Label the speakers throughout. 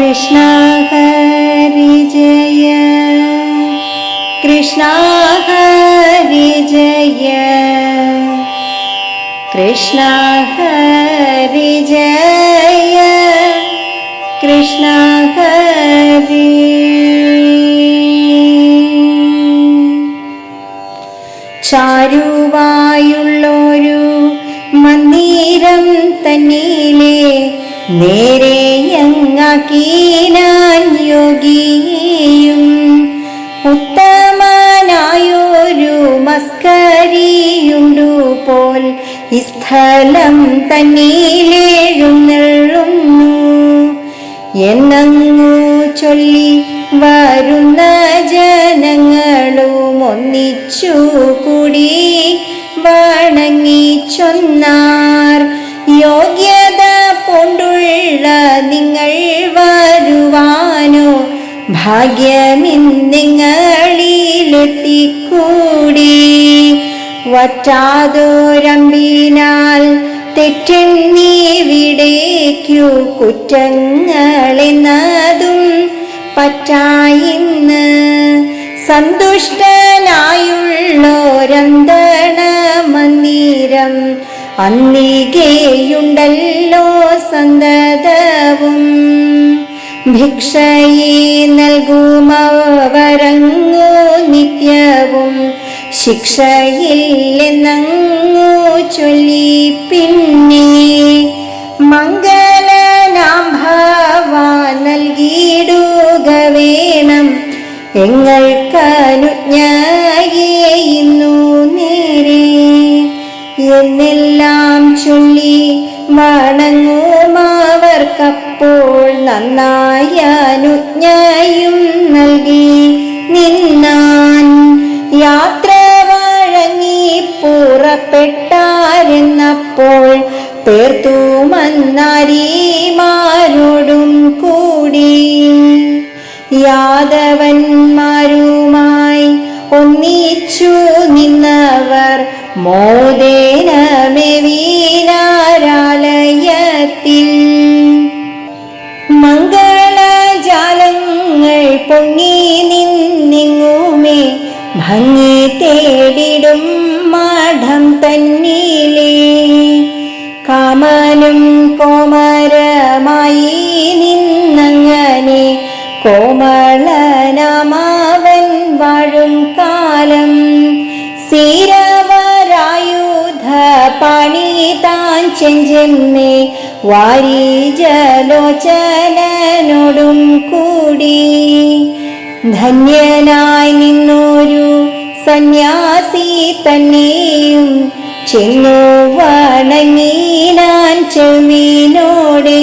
Speaker 1: കൃഷ്ണ ഹരി ജയ. കൃഷ്ണ ഹരി ജയ. കൃഷ്ണ ഹരി ജയ. കൃഷ്ണ ഹരി. ചാരുവായുള്ളൊരു മന്ദിരം തന്നിലെ നേരെയങ്ങാക്കീനാൻ യോഗിയും. ഉത്തമനായൊരു മസ്കരിയുണ്ടു പോൽ ഈ സ്ഥലം തന്നിലെഴുന്നള്ളുന്നു എന്നങ്ങു ചൊല്ലി വരുന്ന ജനങ്ങളും ഒന്നിച്ചു കൂടി വണങ്ങി ചൊന്നാർ. യോഗ്യത നിങ്ങൾ വരുവാനോ? ഭാഗ്യമിന്നിങ്ങളിലെത്തിക്കൂടി വറ്റാതോരമ്പിനാൽ തെറ്റെണ്ണീവിടേക്കു കുറ്റങ്ങളെന്നതും പറ്റായിന്ന്. സന്തുഷ്ടനായുള്ളോരന്തണ മന്ദിരം അന്നികെയുണ്ടല്ലോ സന്തതവും. ഭിക്ഷയെ നൽകുമവരങ്ങു നിത്യവും. ശിക്ഷയില്ലെന്നങ്ങു ചൊല്ലി പിന്നെ മംഗളനാം ഭാവ നൽകിയിടുക വേണം. എങ്ങൾക്കനുജ്ഞയെന്നു എന്നെല്ലാം ചൊല്ലി മണങ്ങുമാവർക്കപ്പോൾ നന്നായ അനുജ്ഞയും നൽകി. നിന്നാൻ യാത്ര വഴങ്ങി പുറപ്പെട്ടാരെന്നപ്പോൾ പേർത്തു മന്നാരിമാരോടും കൂടി. യാദവന്മാരുമായി ഒന്നിച്ചു നിന്നവർ മോദേനമെവീനാരാലയത്തിൽ മംഗളജാലങ്ങൾ പൊങ്ങി നിന്നിങ്ങുമേ ഭംഗി തേടിടും മാഠം തന്നിലേ. കാമനും കോമരമായി നിന്നങ്ങനെ കോമളനാമാവൻ താൻ ചെഞ്ചെന്നേ വാരിജലോചനോടും കൂടി. ധന്യനായി നിന്നൊരു സന്യാസി തന്നെയും ചെന്നു വണങ്ങീനാൻ ചെവിനോടെ.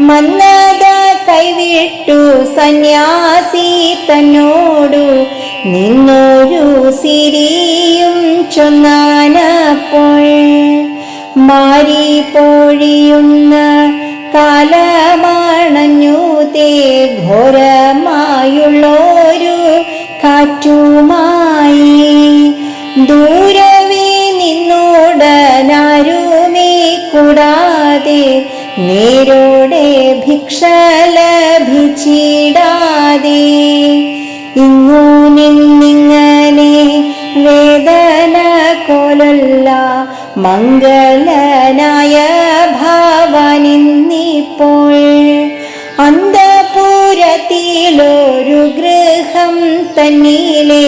Speaker 1: മന്നത കൈവിട്ടു സന്യാസി തന്നോടു നിന്നൊരു സിരിയും ചൊന്നാനപ്പോൾ. മാരി പൊഴിയുന്ന കാലമണഞ്ഞു തേ ഘോരമായുള്ളൊരു കാറ്റുമായി. ദൂരവേ നിന്നോടനാരുമേ കൂടാതെ നേരോടെ ഭിക്ഷ ലഭിച്ചിടാതെ. ഇങ്ങോ നിന്നിങ്ങനെ വേദന കൊലല്ല മംഗളനായ ഭാവനിന്നിപ്പോൾ അന്തപുരത്തിലൊരു ഗൃഹം തന്നിലെ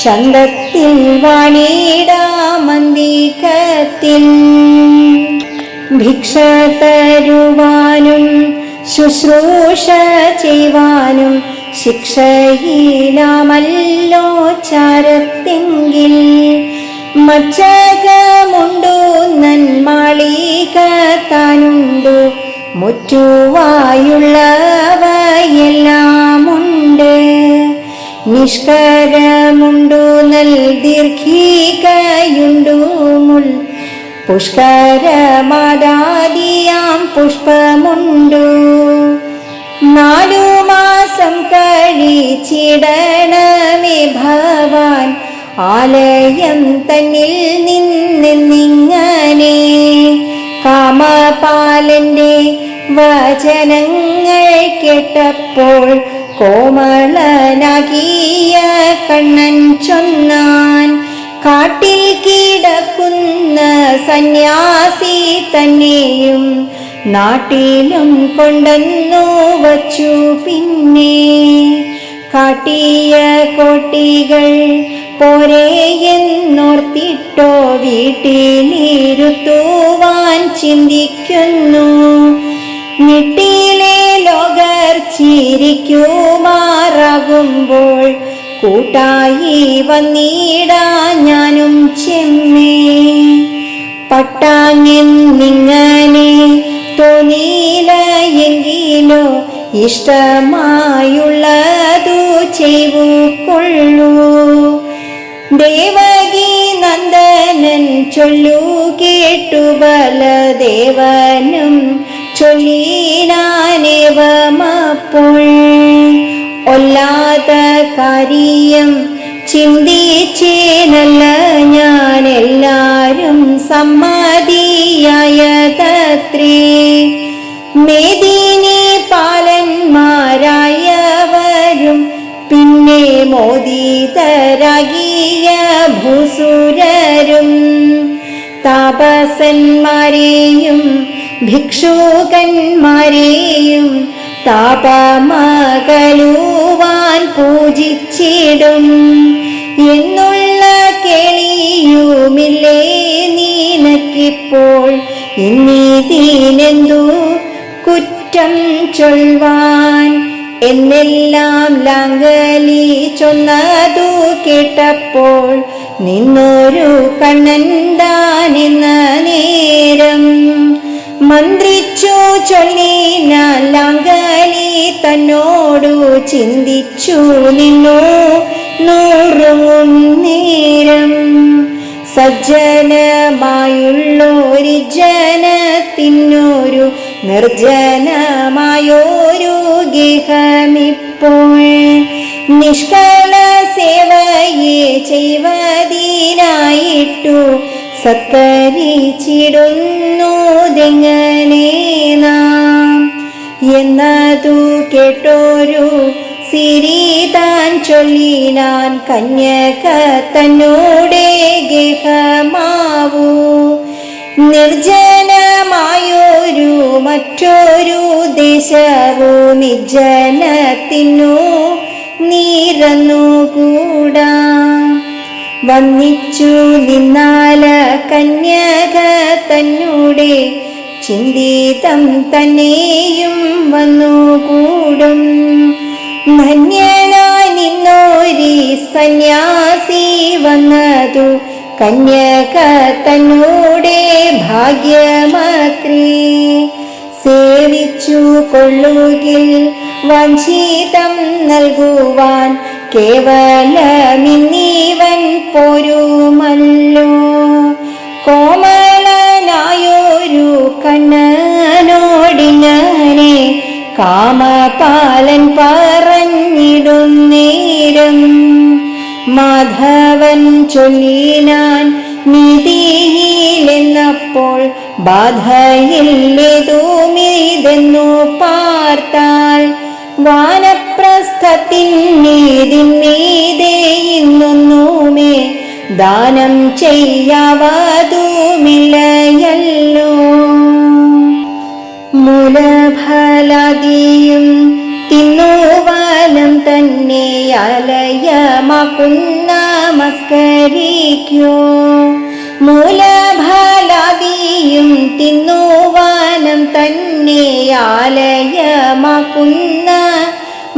Speaker 1: ചന്തത്തിൽ വാണിടാമന്തികത്തിൽ ഭിക്ഷ തരുവാനും ശുശ്രൂഷ ചെയ്യുവാനും ശിക്ഷയിലാമല്ലോ ചാരത്തെങ്കിൽ മച്ചകമുണ്ടു നന്മാളിക താനുണ്ടു മുറ്റുവായുള്ളവയെല്ലാമുണ്ട്. നിഷ്കരമുണ്ടു നൽ ദീർഘികയുണ്ടു മുൾ. പുഷ്കരമാദാദിയാം പുഷ്പമുണ്ടു. നാലു മാസം കഴിച്ചിടണമേ ഭവാൻ. ആലയം തന്നിൽ നിന്നിങ്ങനെ കാമപാലന്റെ വചനങ്ങൾ കേട്ടപ്പോൾ കോമളനാകിയ കണ്ണൻ ചൊന്നാൻ കാട്ടിൽ കിടക്കുന്ന സന്യാസി തന്നെയും നാട്ടിലും കൊണ്ടെന്നു വച്ചു പിന്നെ. കാട്ടിയ കോട്ടികൾ പോരെ എന്നോർത്തിട്ടോ വീട്ടിലിരുത്തുവാൻ ചിന്തിക്കുന്നു. നിട്ടിലെ ലോകർ ചിരിക്കുമാറാകുമ്പോൾ കൂട്ടായി വന്നിടാ ഞാനും ചെമ്മേ പട്ടാങ്ങെന്നിങ്ങനെ തോന്നിയില്ല എങ്കിലോ ഇഷ്ടമായുള്ളതു ചെയ്തു കൊള്ളൂ ദേവകി നന്ദനൻ ചൊല്ലു കേട്ടു ബലദേവനും ചൊല്ലിനാനേവമപ്പോൾ. ഒല്ലാത്ത കാര്യം ചിന്തിച്ചേനല്ല ഞാൻ എല്ലാരും സമ്മതിയായതത്രേ മേദിനി പാലന്മാരായവരും പിന്നെ മോദിതരാകിയ ഭൂസുരരും താപസന്മാരെയും ഭിക്ഷുകന്മാരെയും താപമകലുവാൻ പൂജിച്ചിടും. എന്നുള്ള കേളിയുമില്ലേ നീനക്കിപ്പോൾ? ഇന്നീതീനെന്തു കുറ്റം ചൊൽവാൻ എന്നെല്ലാം ലാങ്കലി ചൊന്നതു കേട്ടപ്പോൾ നിന്നൊരു കണ്ണന്താനെന്ന നേരം മന്ത്രിച്ചു ചൊല്ലിന ലങ്കലി തന്നോടു ചിന്തിച്ചു നിന്നു നൂറും നേരം സജ്ജനമായുള്ളൊരു ജനത്തിനൊരു നിർജനമായൊരു ഗേഹമിപ്പോൾ നിഷ്കള സേവയെ ചെയ്വതിനായിട്ടു സത്കരിച്ചിടുന്നതെങ്ങനെ നാം. എന്നതു കേട്ടോരു സിരി താൻ ചൊല്ലിനാൻ കന്യക തന്നോടെ ഗേഹമാവൂ. നിർജനമായൊരു മറ്റൊരു ദേശവു നിജ്ജനത്തിനു നീരന്നുകൂടാ. വന്നിച്ചു നിന്നാല കന്യക തന്നൂടെ ചിന്തിതം തന്നെയും വന്നുകൂടും. ധന്യനായി നിന്നോരി സന്യാസി വന്നതു കന്യക തന്നൂടെ ഭാഗ്യമത്രേ. സേവിച്ചു കൊള്ളുകിൽ വഞ്ചിതം നൽകുവാൻ കേവലമിന്നീവൻ പോരുമല്ലോ. കോമളനായൊരു കണ്ണനോടിങ്ങനെ കാമപാലൻ പറഞ്ഞിടുന്നേരം മാധവൻ ചൊല്ലിനാൻ നിധിയിലെന്നപ്പോൾ ബാധയില്ലേതുമിതെന്നു പാർത്താൽ വാനപ്രസ്ഥത്തിൻ നീതിന്മീതേ ഇന്നൊന്നുമേ ദാനം ചെയ്യാവതുമില്ലയല്ലോ. മൂലഫലാദിയും തിന്നുവാനം തന്നെ അലയമാക്കുന്ന നമസ്കരിക്കൂ മൂലഫലാദിയും തിന്നുവാനം തന്നെ ആലയമാക്കുന്ന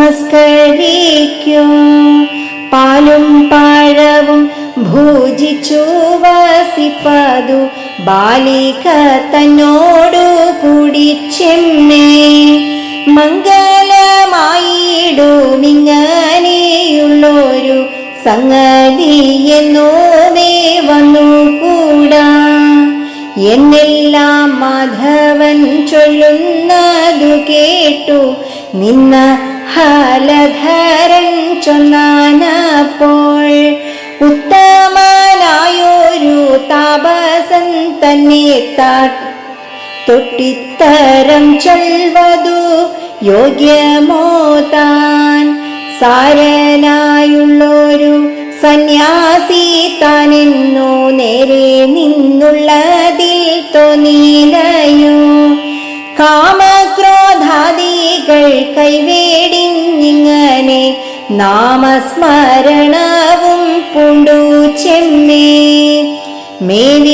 Speaker 1: മസ്കരിക്കോ. പാലും പഴവും ഭൂജിച്ചു വസിപ്പതു ബാലിക തന്നോടു കൂടി ചെമ്മേ. മംഗളമായിടുമിങ്ങനെയുള്ളൊരു സംഗതി എന്നോമേ വന്നുകൂടാ എന്നെല്ലാം മാധവൻ ചൊല്ലുന്നതു കേട്ടു. നിന്ന ഹലധരൻ ചൊന്നാനപ്പോൾ ഉത്തമനായൊരു താപസൻ തന്നെ താ തൊട്ടിത്തരം ചൊൽവതു യോഗ്യമോ താൻ സാരനായുള്ളൊരു സന്യാസി താനെന്നു നേരെ നിന്നുള്ളതിൽ തോന്നിയിലയോ കാമക്രോധാദികൾ കൈവേടിഞ്ഞിങ്ങനെ നാമസ്മരണവും പൂണ്ടു ചെമ്മേ. മേവി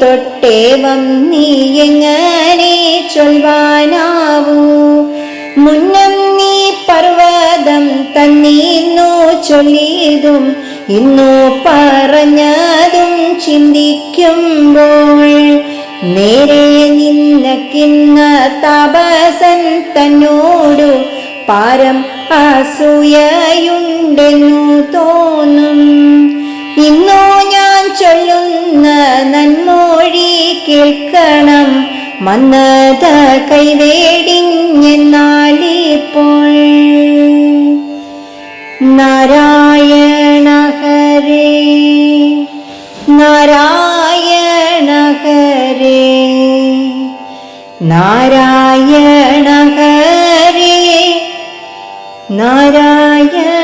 Speaker 1: തൊട്ടേവം നീ എങ്ങനെ ചൊൽവാനാവൂ? മുന്നം നീ പർവതം തന്നീന്നു ചൊല്ലിയതും ഇന്നു പറഞ്ഞതും ചിന്തിക്കുമ്പോൾ നേരെ നിന്നക്കിന്ന താപസൻ തന്നോടു പാരം അസൂയയുണ്ടെന്നു തോന്നും. ഇന്നോ ഞാൻ ചൊല്ലുന്ന നന്മൊഴി കേൾക്കണം. മന്നത കൈവേടിഞ്ഞെന്നാലിപ്പോൾ. നാരായണ ഹരേ നാരായണ ഹരേ നാരായണ ഹരേ നാരായണ